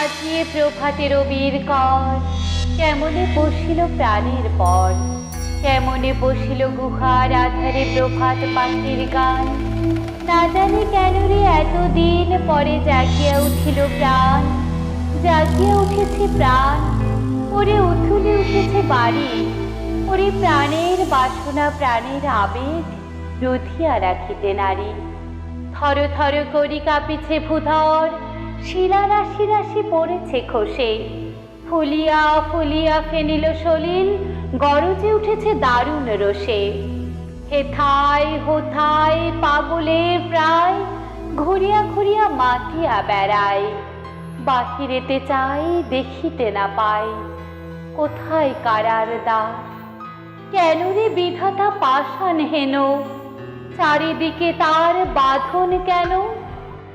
বাজিয়ে প্রভাতে রবির কর কেমনে বসিল প্রাণের পর কেমনে বসিল গুহার আধারে প্রভাত পাখির গান? না জানি কেন রে এতদিন পরে জাগিয়া উঠিল প্রাণ। জাগিয়া উঠেছে প্রাণ। ওরে উথুলে উঠেছে বাড়ি। ওরে প্রাণের বাসনা, প্রাণের আবেগ রুধিয়া রাখিতে নারী। থর থর করি কাঁপিছে ভূধর। শিলা রাশি রাশি পড়েছে খসে। ফুলিয়া ফুলিয়া ফেনিল সলিল, গরজে উঠেছে দারুণ রোষে হেথায় হোথায় পাগলে প্রায়, ঘুরিয়া ঘুরিয়া মাতিয়া বেড়ায়। বাহিরেতে চাই, দেখিতে না পাই, কোথায় কারার দ্বার কেন রে বিধাতা পাষাণ হেন? চারিদিকে তার বাঁধন কেন?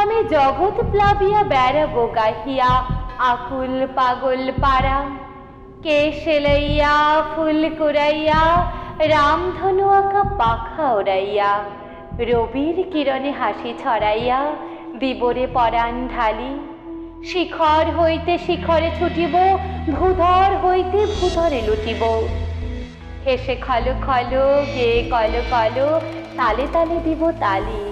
আমি জগৎ প্লাবিয়া বেড়াবো গাহিয়া আকুল পাগল পাড়া। কে সেলাইয়া, ফুল কুড়াইয়া, রামধনু আঁকা পাখা ওড়াইয়া। রবির কিরণে হাসি ছড়াইয়া, বিবরে পরাণ ঢালি। শিখর হইতে শিখরে ছুটিব, ভূধর হইতে ভূধরে লুটিব। হেসে খলো খলো, গে কলো কলো, তালে তালে দিব তালি।